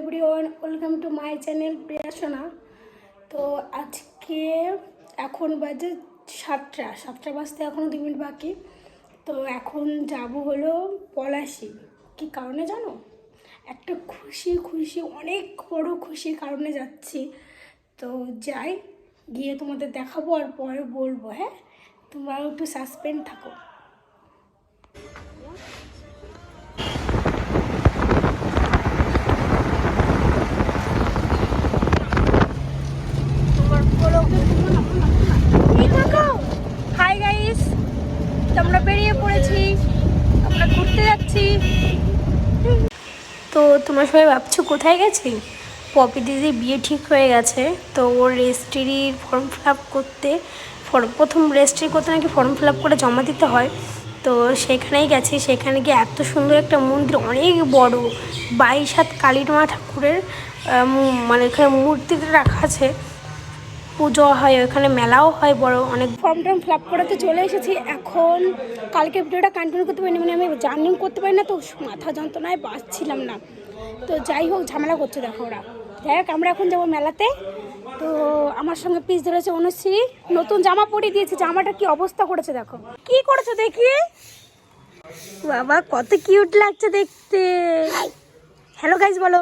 Everyone welcome to my channel Priyasona তো আজকে এখন বাজে সাতটা সাতটা বাজতে এখনও দু মিনিট বাকি। তো এখন যাব হলো পলাশি। কি কারণে জানো? একটা খুশি খুশি, অনেক বড় খুশির কারণে যাচ্ছি। তো যাই, গিয়ে তোমাদের দেখাবো আর পরে বলব হ্যাঁ? তোমরাও একটু সাসপেন্ড থাকো। তো তোমরা সবাই ভাবছ কোথায় গেছি? পপি দিদির বিয়ে ঠিক হয়ে গেছে, তো ওর রেজিস্ট্রির ফর্ম ফিল আপ করতে ফর্ম প্রথম রেজিস্ট্রি করতে নাকি ফর্ম ফিল আপ করে জমা দিতে হয়। তো সেখানেই গেছি, সেখানে গিয়ে এত সুন্দর একটা মন্দির, অনেক বড় বাইশ হাত কালীর মা ঠাকুরের মানে এখানে মূর্তিটা রাখা আছে। পুজো হয়, ওখানে মেলাও হয় বড়, অনেক ফর্ম টর্ম ফিল আপ করাতে চলে এসেছি। এখন কালকে ভিডিওটা কন্টিনিউ করতে পারিনি মানে আমি জার্নিং করতে পারি না, তো মাথা যন্ত্রণায় বাঁচছিলাম না। তো যাই হোক, ঝামেলা করছে দেখো ওরা। যাই হোক, আমরা এখন যাব মেলাতে। তো আমার সঙ্গে পিস ধরেছে অনুশ্রী। নতুন জামা পরিয়ে দিয়েছে জামাটা কি অবস্থা করেছে দেখো। কি করেছ দেখি? বাবা, কত কিউট লাগছে দেখতে। হ্যালো গাইজ বলো।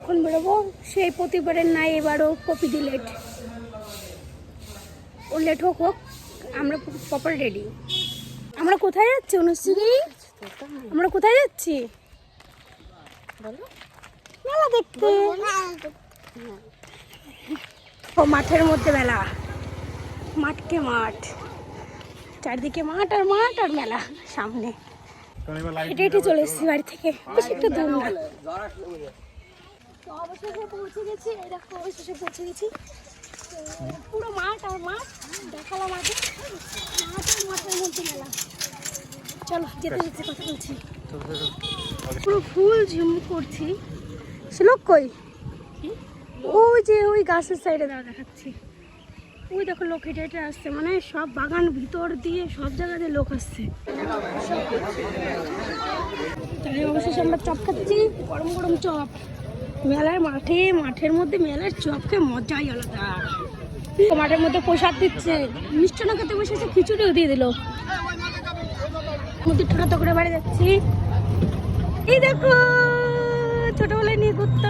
এখন বেরোবো। সেই প্রতিবারের নাই, এবারও কপি দি লেট ও লেট হোক হোক, আমরা প্রপার রেডি আমরা কোথায় যাচ্ছি অনুশ্রী? আমরা কোথায় যাচ্ছি? মেলা দেখতে। ও মাঠের মধ্যে মেলা। মাঠকে মাঠ। চারদিকে মাঠ আর মাঠ আর মেলা সামনে। হেঁটে হেঁটে চলে এসেছি বাড়ি থেকে। বেশি একটা দূর না। অবশেষে পৌঁছে গেছি। এই দেখো অবশেষে পৌঁছে গেছি। পুরো মাঠ আর মাঠ দেখালাম আগে। মাঠ আর মাঠের মধ্যে মেলা। চলো যেতে যেতে কথা বলছি। পুরো ফুল ঝিমুক করছি। শ্লোক কই? ওই যে ওই গাছের সাইডে দাঁড়া দেখাচ্ছি। ওই দেখো লোক হেঁটে হেঁটে আসছে মানে সব বাগান ভিতর দিয়ে সব জায়গাতে লোক আসছে। তাই অবশেষে আমরা চপ খাচ্ছি গরম গরম চপ। মেলায় মাঠে মাঠের মধ্যে মেলার চপকে মজাই আলাদা। মাঠের মধ্যে প্রসাদ দিচ্ছে। মিষ্টান্ন খেতে বসেছে খিচুড়িও দিয়ে দিল। মধ্যে ছোটো করে বাড়ি যাচ্ছি। এই দেখো ছোটবেলায় নিয়ে ঘুরতাম।